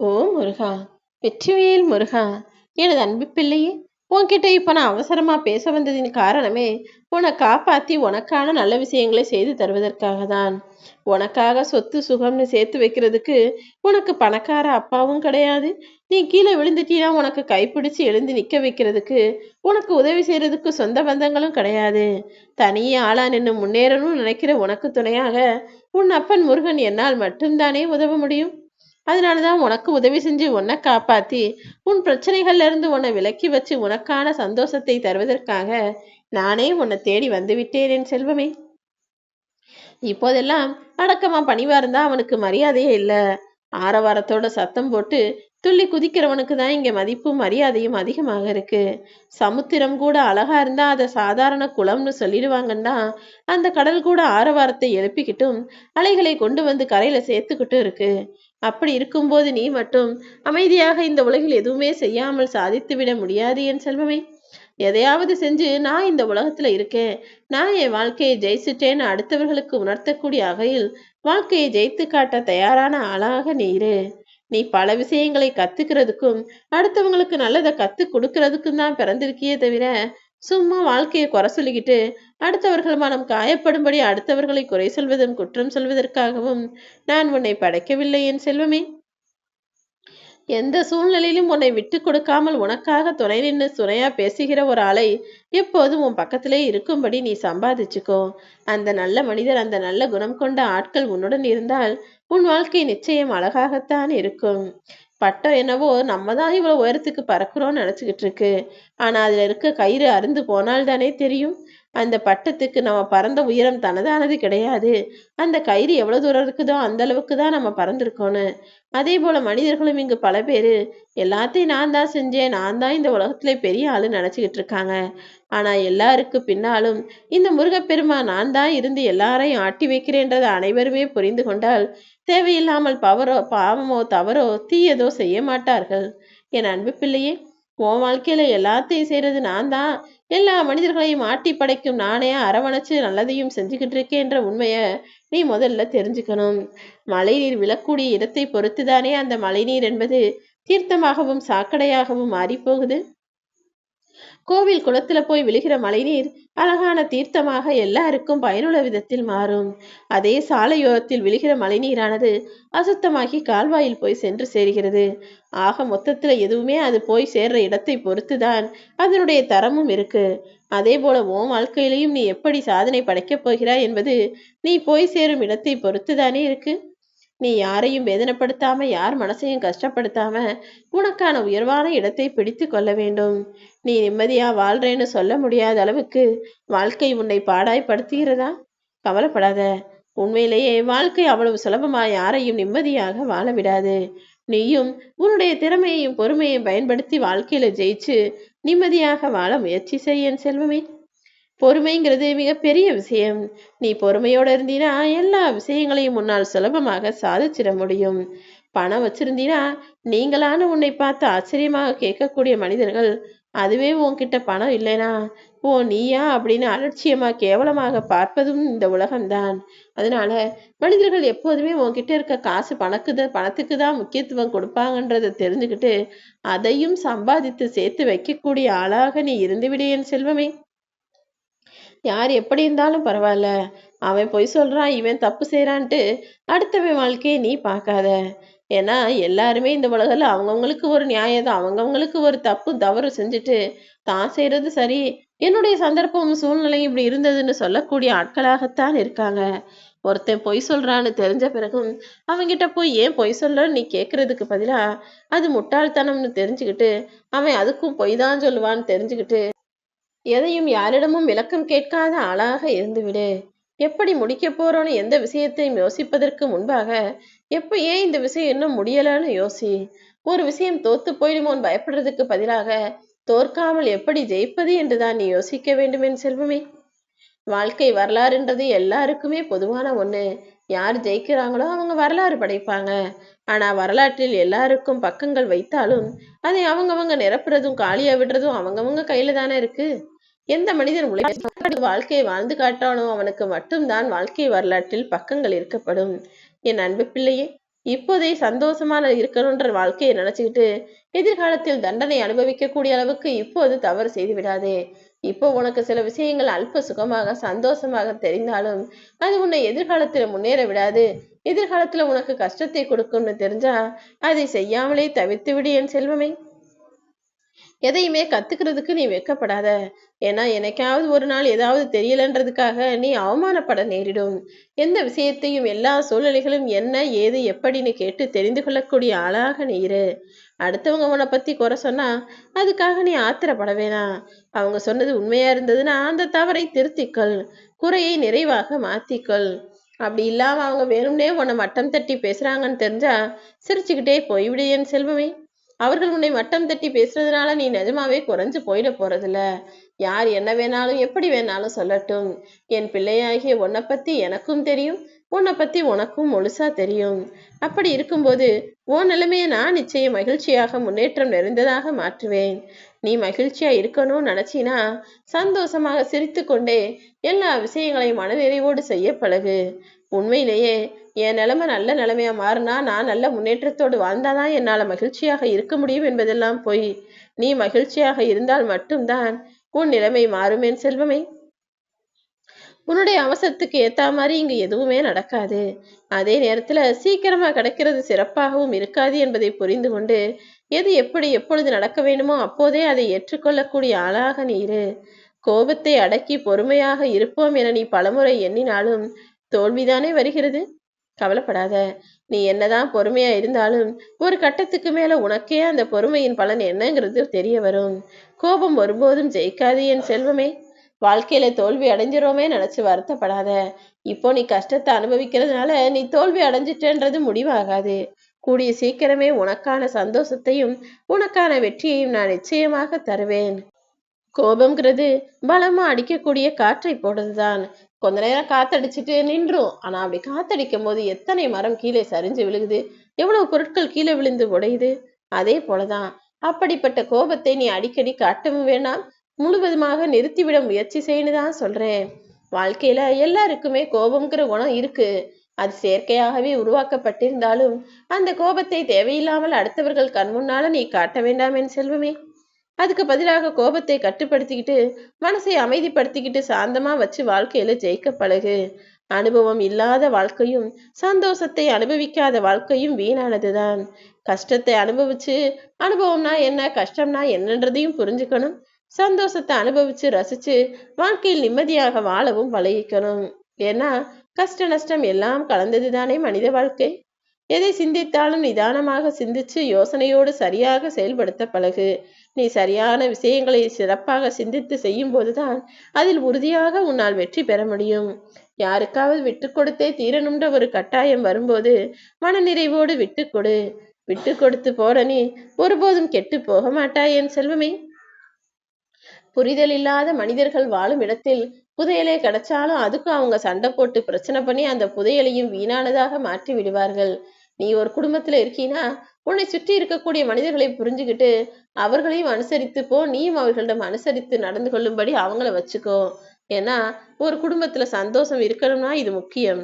ஓ முருகா வெற்றிவேல் முருகா எனது அன்பு பிள்ளையே உன்கிட்ட இப்ப நான் அவசரமா பேச வந்ததின் காரணமே உன்னை காப்பாத்தி உனக்கான நல்ல விஷயங்களை செய்து தருவதற்காக தான் உனக்காக சொத்து சுகம்னு சேர்த்து வைக்கிறதுக்கு உனக்கு பணக்கார அப்பாவும் கிடையாது. நீ கீழே விழுந்துட்டீன்னா உனக்கு கைப்பிடிச்சு எழுந்து நிக்க வைக்கிறதுக்கு உனக்கு உதவி செய்யறதுக்கு சொந்த பந்தங்களும் கிடையாது. தனியே ஆளா நின்று முன்னேறணும்னு நினைக்கிற உனக்கு துணையாக உன் அப்பன் முருகன் என்னால் மட்டும்தானே உதவ முடியும்? அதனால தான் உனக்கு உதவி செஞ்சு உன்னை காப்பாத்தி உன் பிரச்சனைகள்ல இருந்து உன்னை விலக்கி வச்சு உனக்கான சந்தோஷத்தை தருவதற்காக நானே உன்னை தேடி வந்து விட்டேன் என் செல்வமே. இப்போதெல்லாம் அடக்கமா பணிவா இருந்தா அவனுக்கு மரியாதையே இல்லை. ஆரவாரத்தோட சத்தம் போட்டு துள்ளி குதிக்கிறவனுக்கு தான் இங்க மதிப்பும் மரியாதையும் அதிகமாக இருக்கு. சமுத்திரம் கூட அழகா இருந்தா அதை சாதாரண குளம்னு சொல்லிடுவாங்கன்னா அந்த கடல் கூட ஆரவாரத்தை எழுப்பிக்கிட்டும் அலைகளை கொண்டு வந்து கரையில சேர்த்துக்கிட்டும் இருக்கு. அப்படி இருக்கும்போது நீ மட்டும் அமைதியாக இந்த உலகில் எதுவுமே செய்யாமல் சாதித்து விட முடியாது என் செல்வமே. எதையாவது செஞ்சு நான் இந்த உலகத்துல இருக்கேன். நான் என் வாழ்க்கையை ஜெயிச்சுட்டேன்னு அடுத்தவர்களுக்கு உணர்த்தக்கூடிய வகையில் வாழ்க்கையை ஜெயித்து காட்ட தயாரான ஆளாக நீ இரு. நீ பல விஷயங்களை கத்துக்கிறதுக்கும் அடுத்தவங்களுக்கு நல்லதை கத்து கொடுக்கறதுக்கும் தான் பிறந்திருக்கியே தவிர சும்மா வாழ்க்கையை குறை சொல்லிக்கிட்டு அடுத்தவர்கள் மனம் காயப்படும்படி அடுத்தவர்களை குறை சொல்வதும் குற்றம் சொல்வதற்காகவும் நான் உன்னை படைக்கவில்லை என் செல்வமே. எந்த சூழ்நிலையிலும் உன்னை விட்டு கொடுக்காமல் உனக்காக துணை நின்று துணையா பேசுகிற ஒரு ஆளை எப்போதும் உன் பக்கத்திலே இருக்கும்படி நீ சம்பாதிச்சுக்கோ. அந்த நல்ல மனிதர் அந்த நல்ல குணம் கொண்ட ஆட்கள் உன்னுடன் இருந்தால் உன் வாழ்க்கை நிச்சயம் அழகாகத்தான் இருக்கும். பட்டம் என்னவோ நம்ம தான் இவ்வளோ உயரத்துக்கு பறக்குறோம்னு நினச்சிக்கிட்டு இருக்கு. ஆனால் அதில் இருக்க கயிறு அருந்து போனால் தானே தெரியும். அந்த பட்டத்துக்கு நம்ம பறந்த உயரம் தனதானது கிடையாது. அந்த கயிறு எவ்வளவு தூரம் இருக்குதோ அந்த அளவுக்கு தான் நம்ம பறந்துருக்கோன்னு. அதே போல மனிதர்களும் இங்கு பல பேரு. எல்லாத்தையும் நான் தான் செஞ்சேன். நான் தான் இந்த உலகத்துல பெரிய ஆளு நினைச்சுக்கிட்டு இருக்காங்க. ஆனா எல்லாருக்கு பின்னாலும் இந்த முருகப்பெருமா நான் தான் இருந்து எல்லாரையும் ஆட்டி வைக்கிறேன்றதை அனைவருமே புரிந்து கொண்டால் தேவையில்லாமல் பவரோ பாவமோ தவறோ தீயதோ செய்ய மாட்டார்கள். என் அன்பு பிள்ளையே உன் வாழ்க்கையில எல்லாத்தையும் செய்யறது நான் தான். எல்லா மனிதர்களையும் ஆட்டி படைக்கும் நானே அரவணைச்சு நல்லதையும் செஞ்சுக்கிட்டு இருக்கேன்ற உண்மையை நீ முதல்ல தெரிஞ்சுக்கணும். மழைநீர் விழக்கூடிய இடத்தை பொறுத்துதானே அந்த மழைநீர் என்பது தீர்த்தமாகவும் சாக்கடையாகவும் மாறிப்போகுது. கோவில் குளத்துல போய் விழுகிற மழைநீர் அழகான தீர்த்தமாக எல்லாருக்கும் பயனுள்ள விதத்தில் மாறும். அதே சாலையோரத்தில் விழுகிற மழைநீரானது அசுத்தமாகி கால்வாயில் போய் சென்று சேர்கிறது. ஆக மொத்தத்துல எதுவுமே அது போய் சேர்ற இடத்தை பொறுத்துதான் அதனுடைய தரமும் இருக்கு. அதே போல உன் வாழ்க்கையிலையும் நீ எப்படி சாதனை படைக்கப் போகிறாய் என்பது நீ போய் சேரும் இடத்தை பொறுத்துதானே இருக்கு. நீ யாரையும் வேதனைப்படுத்தாம யார் மனசையும் கஷ்டப்படுத்தாம உனக்கான உயர்வான இடத்தை பிடித்து கொள்ள வேண்டும். நீ நிம்மதியா வாழ்றேன்னு சொல்ல முடியாத அளவுக்கு வாழ்க்கை உன்னை பாடாய்படுத்துகிறதா கவலைப்படாத. உண்மையிலேயே வாழ்க்கை அவ்வளவு சுலபமா யாரையும் நிம்மதியாக வாழ விடாது. நீயும் உன்னுடைய திறமையையும் பொறுமையையும் பயன்படுத்தி வாழ்க்கையில ஜெயிச்சு நிம்மதியாக வாழ முயற்சி செய்யன் செல்வமே. பொறுமைங்கிறது மிகப்பெரிய விஷயம். நீ பொறுமையோட இருந்தீனா எல்லா விஷயங்களையும் முன்னால் சுலபமாக சாதிச்சிட முடியும். பணம் வச்சிருந்தீனா நீங்களான உன்னை பார்த்து ஆச்சரியமாக கேட்கக்கூடிய மனிதர்கள் அதுவே உன்கிட்ட பணம் இல்லைனா? ஓ நீயா? அப்படின்னு அலட்சியமா கேவலமாக பார்ப்பதும் இந்த உலகம்தான். அதனால மனிதர்கள் எப்போதுமே உன்கிட்ட இருக்க காசு பணக்கு பணத்துக்கு தான் முக்கியத்துவம் கொடுப்பாங்கன்றதை தெரிஞ்சுக்கிட்டு அதையும் சம்பாதித்து சேர்த்து வைக்கக்கூடிய ஆளாக நீ இருந்துவிடேன் செல்வமே. யார் எப்படி இருந்தாலும் பரவாயில்ல. அவன் பொய் சொல்றான் இவன் தப்பு செய்யறான்ட்டு அடுத்தவன் வாழ்க்கையை நீ பார்க்காத. ஏன்னா எல்லாருமே இந்த உலகில் அவங்கவுங்களுக்கு ஒரு நியாயம் தான். அவங்கவுங்களுக்கு ஒரு தப்பு தவறு செஞ்சுட்டு தான் செய்யறது சரி. என்னுடைய சந்தர்ப்பம் சூழ்நிலை இப்படி இருந்ததுன்னு சொல்லக்கூடிய ஆட்களாகத்தான் இருக்காங்க. ஒருத்தன் பொய் சொல்றான்னு தெரிஞ்ச பிறகும் அவன்கிட்ட போய் ஏன் பொய் சொல்லன்னு நீ கேட்கறதுக்கு பதிலா அது முட்டாள்தனம்னு தெரிஞ்சுக்கிட்டு அவன் அதுக்கும் பொய் தான் சொல்லுவான்னு தெரிஞ்சுக்கிட்டு எதையும் யாரிடமும் விளக்கம் கேட்காத ஆளாக இருந்துவிடு. எப்படி முடிக்கப் போறோன்னு எந்த விஷயத்தையும் யோசிப்பதற்கு முன்பாக எப்ப ஏன் இந்த விஷயம் இன்னும் முடியலன்னு யோசி. ஒரு விஷயம் தோத்து போயிடுமோன்னு பயப்படுறதுக்கு பதிலாக தோற்காமல் எப்படி ஜெயிப்பது என்றுதான் நீ யோசிக்க வேண்டுமென் செல்வமே. வாழ்க்கை வரலாறுன்றது எல்லாருக்குமே பொதுவான ஒண்ணு. யார் ஜெயிக்கிறாங்களோ அவங்க வரலாறு படைப்பாங்க. ஆனா வரலாற்றில் எல்லாருக்கும் பக்கங்கள் வைத்தாலும் அதை அவங்கவங்க நிரப்புறதும் காலியா விடுறதும் அவங்கவங்க கையில தானே இருக்கு. எந்த மனிதன் உழைப்பு வாழ்க்கையை வாழ்ந்து காட்டானோ அவனுக்கு மட்டும்தான் வாழ்க்கை வரலாற்றில் பக்கங்கள் இருக்கப்படும். என் அன்பு பிள்ளையே இப்போதே சந்தோஷமான இருக்கணுன்ற வாழ்க்கையை நினைச்சுக்கிட்டு எதிர்காலத்தில் தண்டனை அனுபவிக்கக்கூடிய அளவுக்கு இப்போது தவறு செய்து விடாதே இப்போ உனக்கு சில விஷயங்கள் அல்ப சுகமாக சந்தோஷமாக தெரிந்தாலும் அது உன்னை எதிர்காலத்தில் முன்னேற விடாது. எதிர்காலத்துல உனக்கு கஷ்டத்தை கொடுக்கும்னு தெரிஞ்சா அதை செய்யாமலே தவிர்த்து விடு என் செல்வமே. எதையுமே கத்துக்கிறதுக்கு நீ வெக்கப்படாத. ஏன்னா எனக்காவது ஒரு நாள் ஏதாவது தெரியலன்றதுக்காக நீ அவமானப்பட நேரிடும். எந்த விஷயத்தையும் எல்லா சூழ்நிலைகளும் என்ன ஏது எப்படின்னு கேட்டு தெரிந்து கொள்ளக்கூடிய ஆளாக நீ இரு. அடுத்தவங்க உன்னை பத்தி குறை சொன்னா அதுக்காக நீ ஆத்திரப்பட வேணாம். அவங்க சொன்னது உண்மையா இருந்ததுன்னா அந்த தவறை திருத்திக்கொள். குறையை நிறைவாக மாத்திக்கொள். அப்படி இல்லாம அவங்க வேணும்னே உன்னை மட்டம் தட்டி பேசுறாங்கன்னு தெரிஞ்சா சிரிச்சுக்கிட்டே போய்விடு என் செல்வமே. அவர்கள் உன்னை மட்டம் தட்டி பேசுறதுனால நீ நிஜமாவே குறைஞ்சு போயிட போறதில்ல. யார் என்ன வேணாலும் எப்படி வேணாலும் சொல்லட்டும். என் பிள்ளையாகிய உன்னை பத்தி எனக்கும் தெரியும். உன்னை பத்தி உனக்கும் முழுசா தெரியும். அப்படி இருக்கும்போது உன் நிலைமையை நான் நிச்சயம் மகிழ்ச்சியாக முன்னேற்றம் நிறைந்ததாக மாற்றுவேன். நீ மகிழ்ச்சியா இருக்கணும்னு நினைச்சினா சந்தோஷமாக சிரித்து கொண்டே எல்லா விஷயங்களையும் மனநிறைவோடு செய்ய பழகு. உண்மையிலேயே என் நிலைமை நல்ல நிலைமையா மாறினா நான் நல்ல முன்னேற்றத்தோடு வாழ்ந்தாதான் என்னால மகிழ்ச்சியாக இருக்க முடியும் என்பதெல்லாம் போய் நீ மகிழ்ச்சியாக இருந்தால் மட்டும்தான் உன் நிலைமை மாறுமேன் செல்வமே. உன்னுடைய அவசரத்துக்கு ஏற்ற மாதிரி இங்கே எதுவுமே நடக்காது. அதே நேரத்தில் சீக்கிரமாக கிடைக்கிறது சிறப்பாகவும் இருக்காது என்பதை புரிந்து கொண்டு எது எப்படி எப்பொழுது நடக்க வேண்டுமோ அப்போதே அதை ஏற்றுக்கொள்ளக்கூடிய ஆளாக நீ இரு. கோபத்தை அடக்கி பொறுமையாக இருப்போம் என நீ பலமுறை எண்ணினாலும் தோல்விதானே வருகிறது? கவலைப்படாத. நீ என்னதான் பொறுமையா இருந்தாலும் ஒரு கட்டத்துக்கு மேல உனக்கே அந்த பொறுமையின் பலன் என்னங்கிறது தெரிய வரும். கோபம் ஒருபோதும் ஜெயிக்காது என் செல்வமே. வாழ்க்கையில தோல்வி அடைஞ்சிரோமே நினைச்சு வருத்தப்படாத. இப்போ நீ கஷ்டத்தை அனுபவிக்கிறதுனால நீ தோல்வி அடைஞ்சிட்டேன்றது முடிவாகாது. கூடிய சீக்கிரமே உனக்கான சந்தோஷத்தையும் உனக்கான வெற்றியையும் நான் நிச்சயமாக தருவேன். கோபம்ங்கிறது பலமா அடிக்கக்கூடிய காற்றை போடுறதுதான். கொஞ்ச நேரம் காத்தடிச்சிட்டு நின்றும். ஆனா அப்படி காத்தடிக்கும் போது எத்தனை மரம் கீழே சரிஞ்சு விழுகுது? எவ்வளவு பொருட்கள் கீழே விழுந்து உடையுது? அதே போலதான். அப்படிப்பட்ட கோபத்தை நீ அடிக்கடி காட்டவும் வேண்டாம் முழுவதுமாக நிறுத்திவிட முயற்சி செய்யணும் தான் சொல்றேன். வாழ்க்கையில எல்லாருக்குமே கோபம்ங்கிற குணம் இருக்கு. அது செயற்கையாகவே உருவாக்கப்பட்டிருந்தாலும் அந்த கோபத்தை தேவையில்லாமல் அடுத்தவர்கள் கண் முன்னால நீ காட்ட வேண்டாம் என் செல்வமே. அதுக்கு பதிலாக கோபத்தை கட்டுப்படுத்திக்கிட்டு மனசை அமைதிப்படுத்திக்கிட்டு சாந்தமா வச்சு வாழ்க்கையில ஜெயிக்க பழகு. அனுபவம் இல்லாத வாழ்க்கையும் சந்தோஷத்தை அனுபவிக்காத வாழ்க்கையும் வீணானதுதான் கஷ்டத்தை அனுபவிச்சு அனுபவம்னா என்ன கஷ்டம்னா என்னன்றதையும் புரிஞ்சுக்கணும். சந்தோஷத்தை அனுபவிச்சு ரசிச்சு வாழ்க்கையில் நிம்மதியாக வாழவும் பழகிக்கணும் ஏன்னா கஷ்ட நஷ்டம் எல்லாம் கலந்தது தானே மனித வாழ்க்கை? எதை சிந்தித்தாலும் நிதானமாக சிந்திச்சு யோசனையோடு சரியாக செயல்படுத்த பழகு. நீ சரியான விஷயங்களை சிறப்பாக சிந்தித்து செய்யும் போதுதான் அதில் உறுதியாக உன்னால் வெற்றி பெற முடியும். யாருக்காவது விட்டு கொடுத்தே தீரணும்ன்ற ஒரு கட்டாயம் வரும்போது மனநிறைவோடு விட்டு கொடு. விட்டு கொடுத்து போற நீ ஒருபோதும் கெட்டு போக மாட்டாய் என் செல்வமே. புரிதல் இல்லாத மனிதர்கள் வாழும் இடத்தில் புதையலே கிடைச்சாலும் அதுக்கும் அவங்க சண்டை போட்டு பிரச்சனை பண்ணி அந்த புதையலையும் வீணானதாக மாற்றி விடுவார்கள். நீ ஒரு குடும்பத்துல இருக்கீனா உன்னை சுற்றி இருக்கக்கூடிய மனிதர்களை புரிஞ்சுக்கிட்டு அவர்களையும் அனுசரித்து போ நீயும் அவர்களிடம் அனுசரித்து நடந்து கொள்ளும்படி அவங்கள வச்சுக்கோ. ஏன்னா ஒரு குடும்பத்துல சந்தோஷம் இருக்கணும்னா இது முக்கியம்.